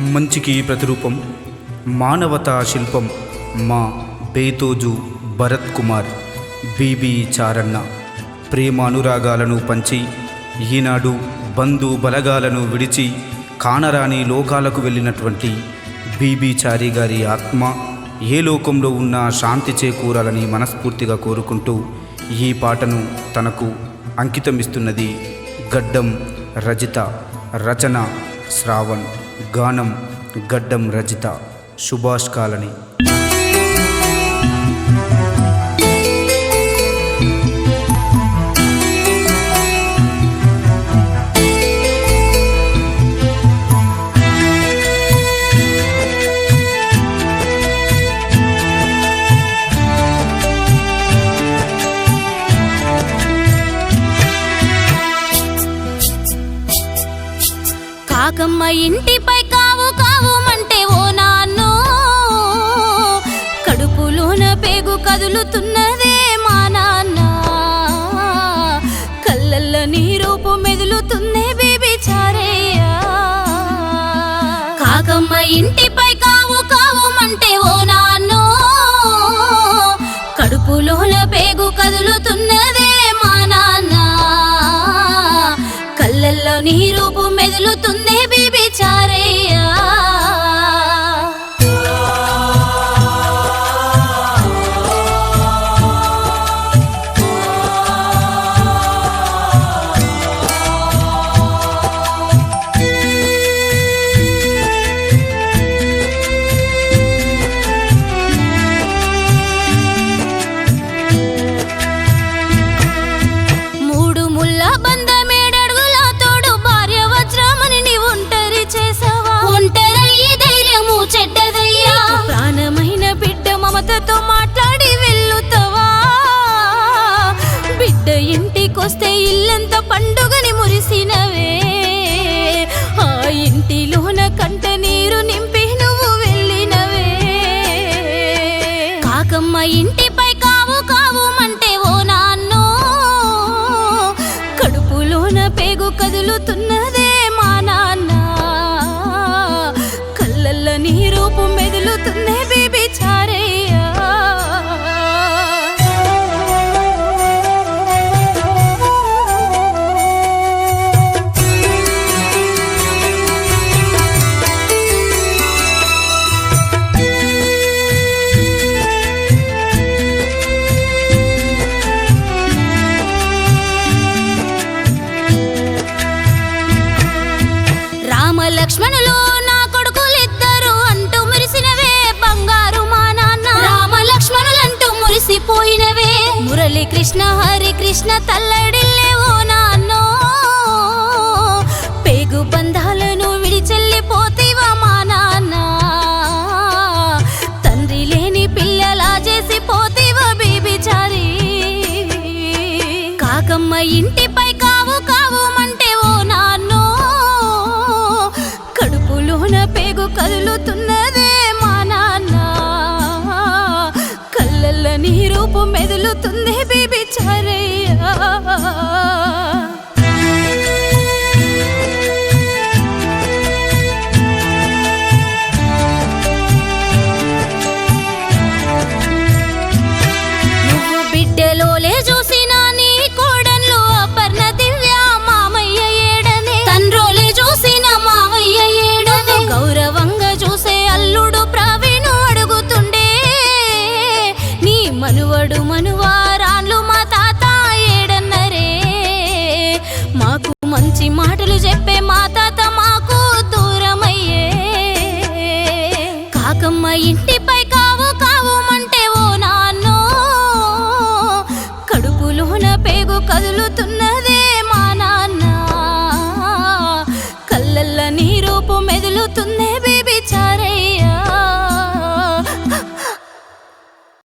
మంచికి ప్రతిరూపం మానవతా శిల్పం మా బేతోజు భరత్ కుమార్ బీబీ చారన్న. ప్రేమ అనురాగాలను పంచి ఈనాడు బంధు బలగాలను విడిచి కానరాని లోకాలకు వెళ్ళినటువంటి బీబీ చారి గారి ఆత్మ ఏ లోకంలో ఉన్నా శాంతి చేకూరాలని మనస్ఫూర్తిగా కోరుకుంటూ ఈ పాటను తనకు అంకితమిస్తున్నది గడ్డం రజిత రచన శ్రావణ్. గానం గడ్డం రజిత సుభాష్ కాలనీ. కాకమ్మ ఇంటిపై కళ్ళల్లో నీ రూపు మెదులుతుంది. ఇంటికొస్తే ఇల్లంత పండుగని మురిసినవే. ఆ ఇంటిలోన కంట నీరు నింపి నువ్వు వెళ్ళినవే. కాకమ్మ ఇంటిపై కావు కావుమంటే ఓ నాన్నో. కడుపులోన పేగు కదులుతున్నదే కృష్ణ హరి కృష్ణ తల్లడిల్లే ఓ నాన్నో. పేగు బంధాలను విడిచెల్లిపోతీవా మా నాన్న. తండ్రి లేని పిల్లలా చేసి పోతీవా బీబీ చారి కాకమ్మ ఇంటిపై కావు కావుమంటే ఓ నాన్నో. కడుపులోన పేగు కదులుతున్నదే మా నాన్న. కళ్ళల్ల నీ రూపు మెదులుతుంది బేబీ